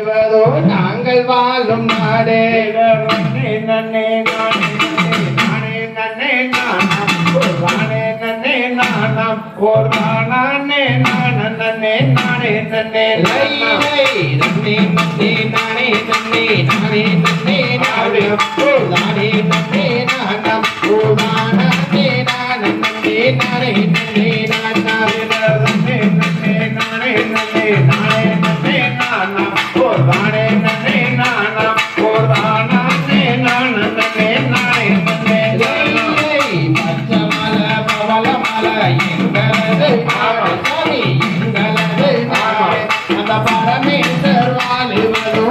தேவதோ நாங்கள் வாழும் நாடே. நன்னே நன்னே நானே நன்னே நானம் ராணே நன்னே நானம். ஓ ராணே நான நன்னே நானே நன்னே நன்னே நன்னே நானே நன்னே நானே நானே. நானே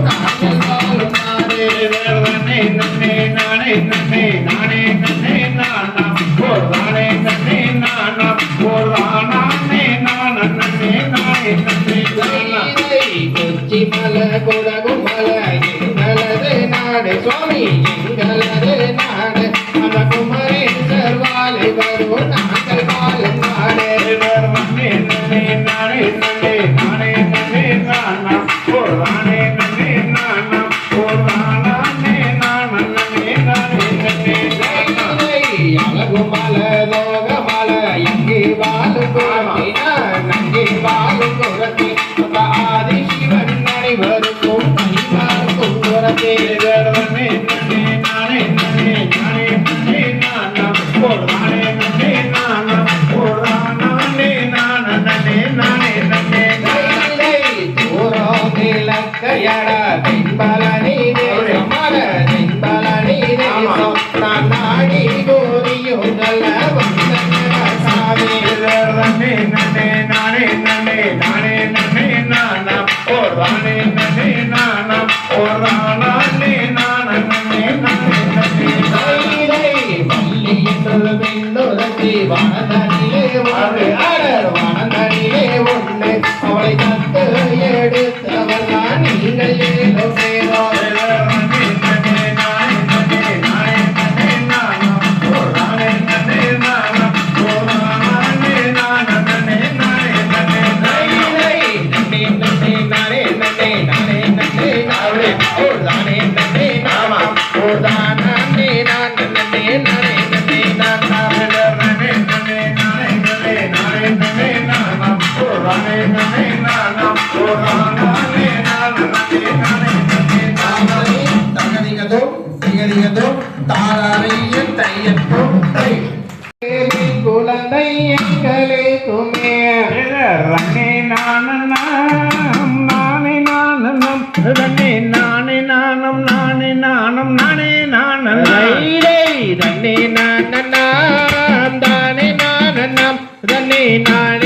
Toca, நானும் நானே நான் தன்னே நான் தானே நான் தன்னே நான்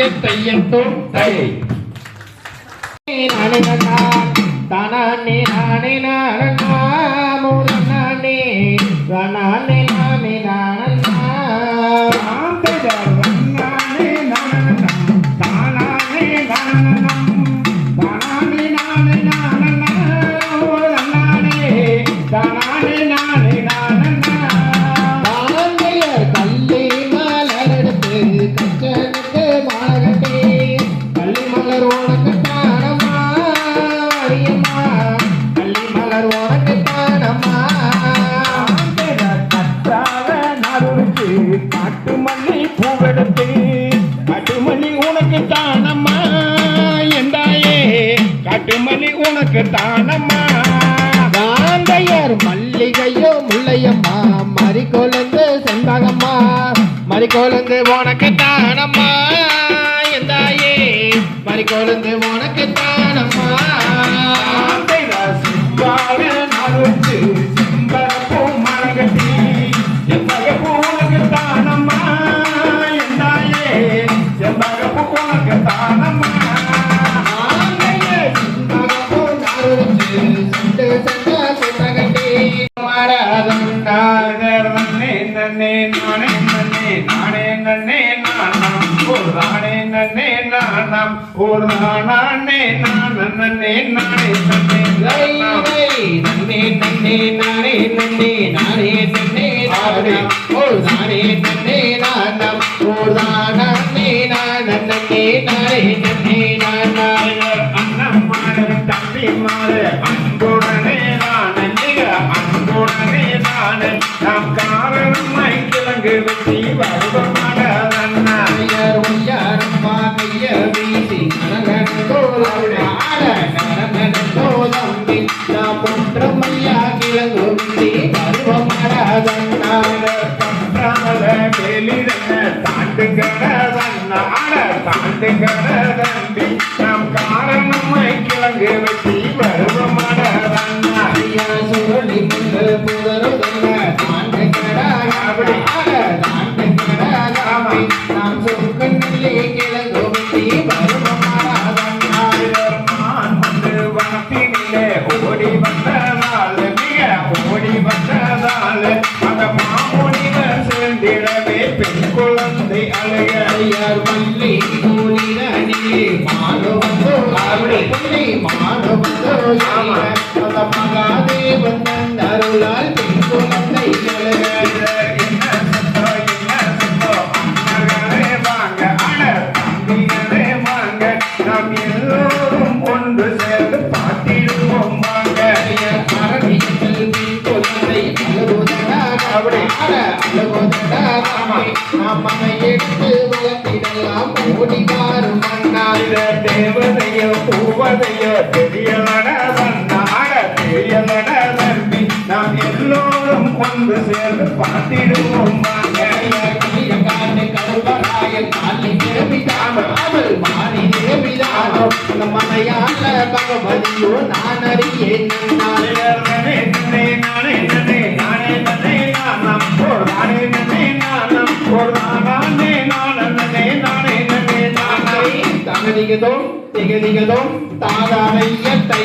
தையல் தையல் தோம் தை தனி நானி நானி நானி நானி ஓர் நானே நானே நானே தன்னே நன்னே நன்னே நானே நன்னே நானே தன்னே நானே ஓர் நானே தன்னே நானே think I've ever மாலையார் பள்ளி மூலிரனே மாலோ உன் மனையால பகவதியோ நான் அறியேன் நானே நானே நானே நானே நாம் போராடே நானே நாம் போராடானே நானே நானே நானே நானே தகதிகதோ திகதிகதோ தாதாரைய தை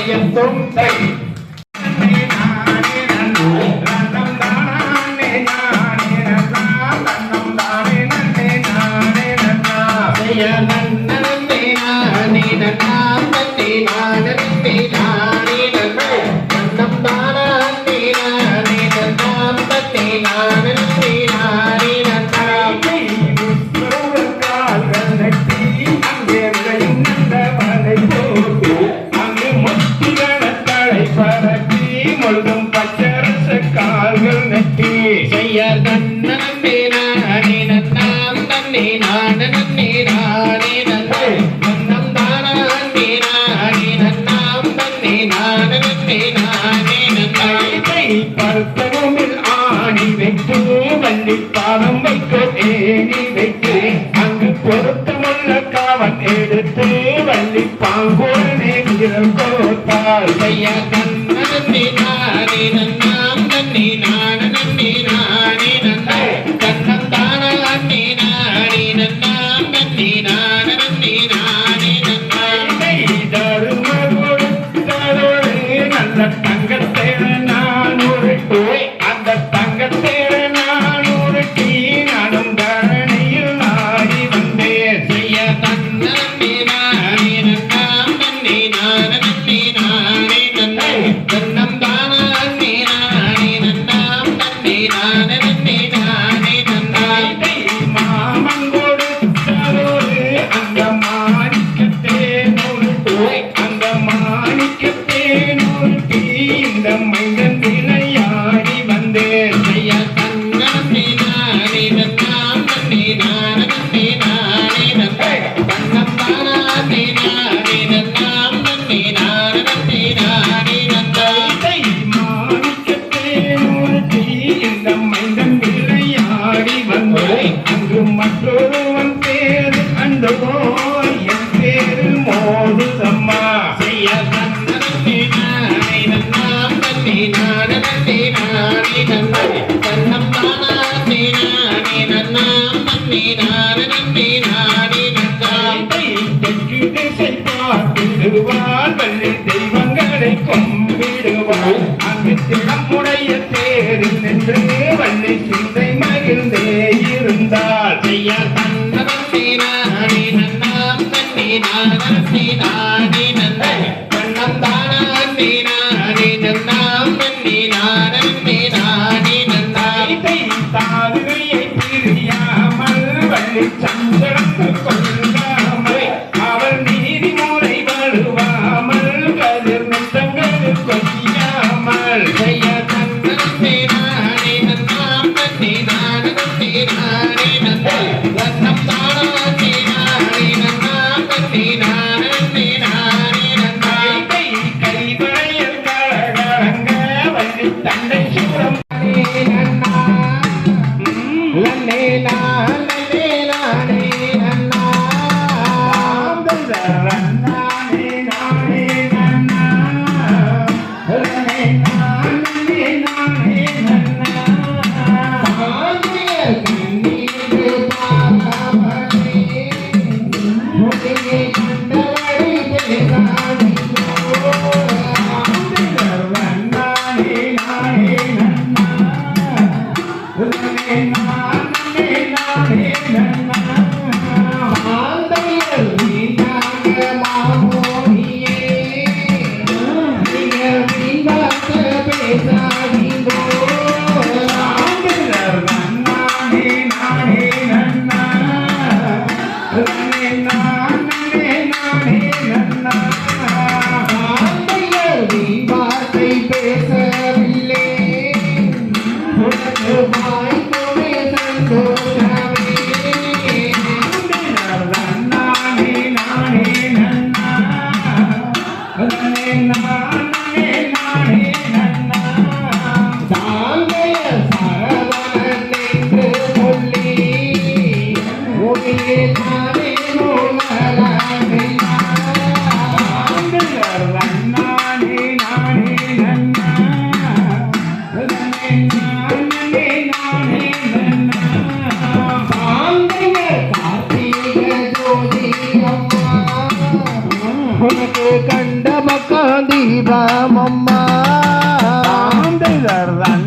Vamos más. ¿Dónde irán?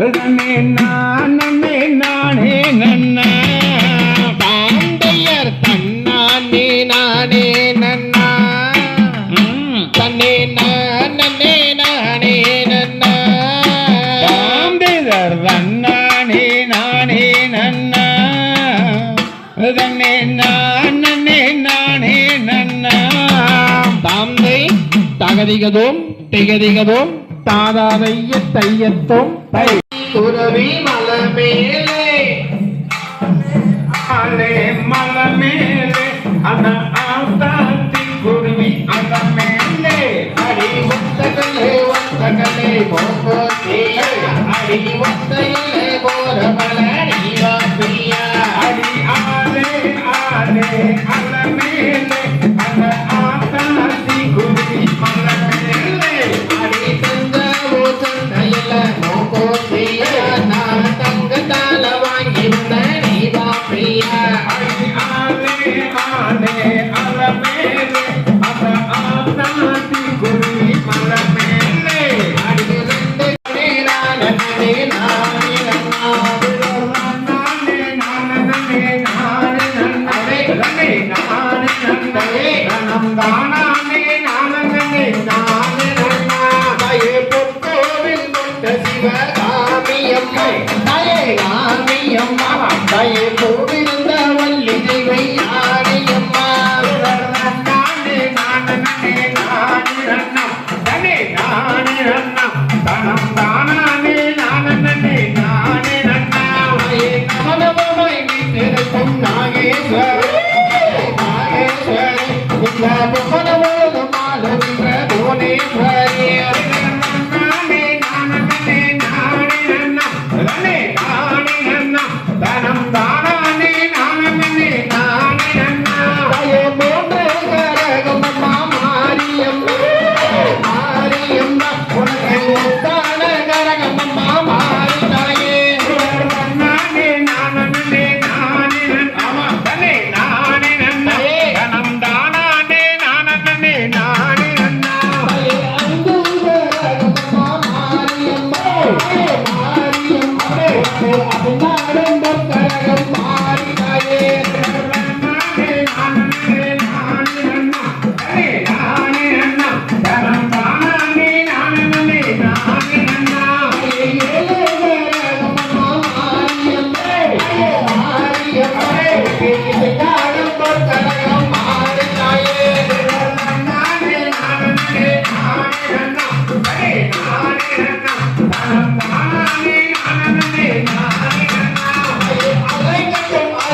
நானே நானே நானே நன்ன. பாண்டையர் தன்னானே நானே நன்னா. தன்னே நானே நானே நன்னா. பாண்டையர் தன்னானே தகதிகதோம் திகதிகதோம் தாதாதைய தையத்தோம் தை துறவி மலமேலே அலே மலமேலே அத ஆத்தாத்தி குருவி அலமேலே அடி ஒத்தகலே ஒத்தகலே போகோதே அடி ஒத்தையிலே போற பலனி வாப்பியா அடி ஆலே ஆலே ஏகத்தால வாங்கி வந்த நீவா பிரியா ஆனே ஆனே.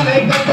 make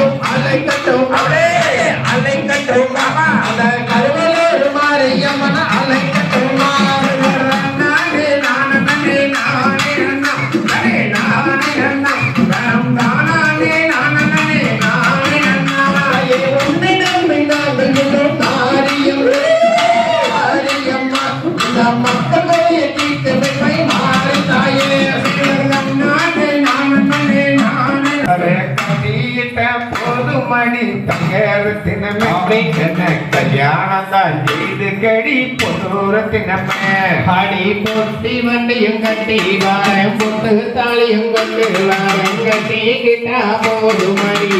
கல்யாணம் தான் செய்து கடி பொதுரத்தினமே அடி பொட்டி வண்டியும் கட்டி வாரம் பொட்டு தாலியும் கொண்டு வாரம் கட்டிக்கிட்டா போது மணி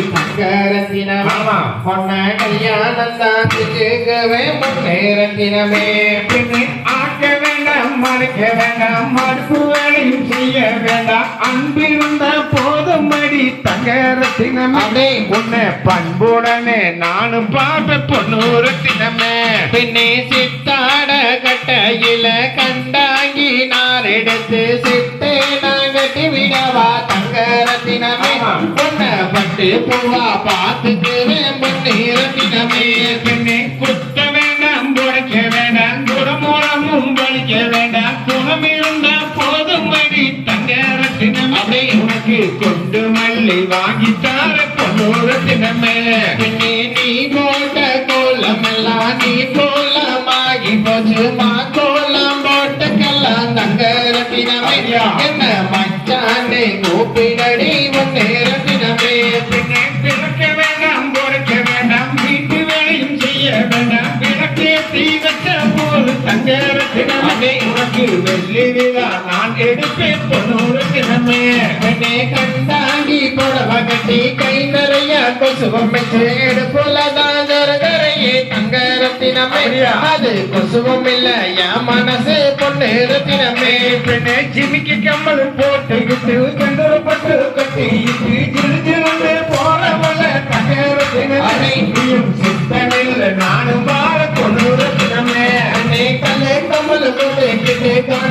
கல்யாணம் தான் கேட்கவே முன்னேறத்தினமே பின்னே மறைக்க வேண்டாம் மறுப்பு வேலையும் செய்ய வேண்டாம். அன்பிருந்த தங்கரத்தினமே. அடே உன்னை பண்புடனே நானும் பார்ப்ப பொண்ணூரத்தினமே பின்னே சித்தாட கட்டையில கண்டாங்கி நார் எடுத்து சித்தே நான் கட்டி விடவா தங்கரத்தினமே. ஆமா. பொண்ண பட்டு பூவா பார்த்துக்குவேன் பின்னே பின்னே நீ போட்ட கோலம் எல்லாம் நீ கோலமாகி போச்சு மா கோலம் போட்டுக்கெல்லாம் தங்கரத்தினமே ஐயா. என்ன மச்சானே கூப்பிடடி முன்னேறத்தினமே பின்னே பிறக்க வேண்டாம் புடைக்க வேண்டாம் வீட்டு வேலையும் செய்ய வேண்டாம். விளக்கே தீ வச்ச போது தங்கரத்தினம் அடே உனக்கு வெள்ளி விழா நான் எடுப்பேன் பெண்ணே கண்டாங்கி புடவை கட்டி கை நிறைய கொசுவம் வச்சு எடுப்புலதான் ஜரகரையே தங்க ரத்தினமே அப்படியா? அது கொசுவம் இல்ல என் மனசு பொண்ணு ரத்தினமே பெண்ணே ஜிமிக்கு கம்மல் போட்டுக்கிட்டு கண்டொரு பட்டு கட்டி ஜிரு ஜிருந்து போறவள தகரத்தினமே அடே. நீயும் சித்தமில்ல நானும் வாழ பொண்ணூரத்தினமே பெண்ணே கல்லே கம்மல் கொண்டு கிட்டே காண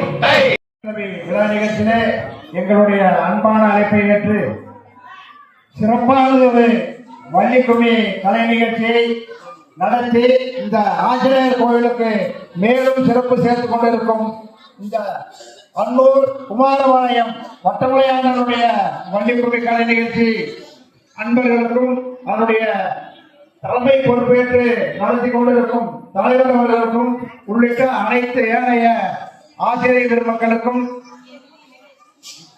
எங்களுடைய அன்பான அழைப்பை ஏற்று சிறப்பான ஒரு வள்ளிக்கும்மி கலை நிகழ்ச்சியை நடத்தி இந்த ஆஞ்சநேயர் கோவிலுக்கு மேலும் சிறப்பு சேர்த்துக் கொண்டிருக்கும் இந்த அன்னூர் குமாரபாளையம் வட்டமலையாளனுடைய வள்ளிக்கும்மி கலை நிகழ்ச்சி அன்பர்களுக்கும் அவருடைய தலைமை பொறுப்பேற்று நடத்தி கொண்டிருக்கும் தலைவர் அவர்களுக்கும் உள்ளிட்ட அனைத்து ஏனைய ஆசிரியர் பெருமக்களுக்கும்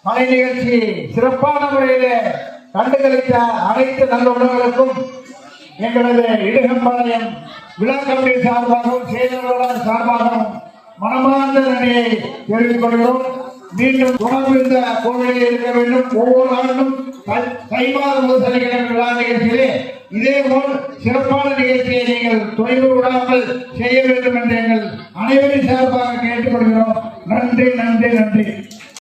கலை நிகழ்ச்சி சிறப்பான முறையிலே கண்டுகளித்த அனைத்து நல்ல உணவுகளுக்கும் எங்களது இடுகம்பாளையம் விழா கமிட்டி சார்பாகவும் செயலாளர் சார்பாகவும் மனமார்ந்த நன்றியை தெரிவித்துக் கொள்கிறோம். மீண்டும் தொடர்ந்து இந்த கோவிலில் இருக்க வேண்டும். ஒவ்வொரு ஆண்டும் தை- தை முதல் சனிக்கிழமை விழா நிகழ்ச்சியிலே இதே போல் சிறப்பான நிகழ்ச்சியை நீங்கள் தொய்வு விடாமல் செய்ய வேண்டும் என்று எங்கள் அனைவரின் சார்பாக கேட்டுக்கொள்கிறோம். நன்றி நன்றி நன்றி.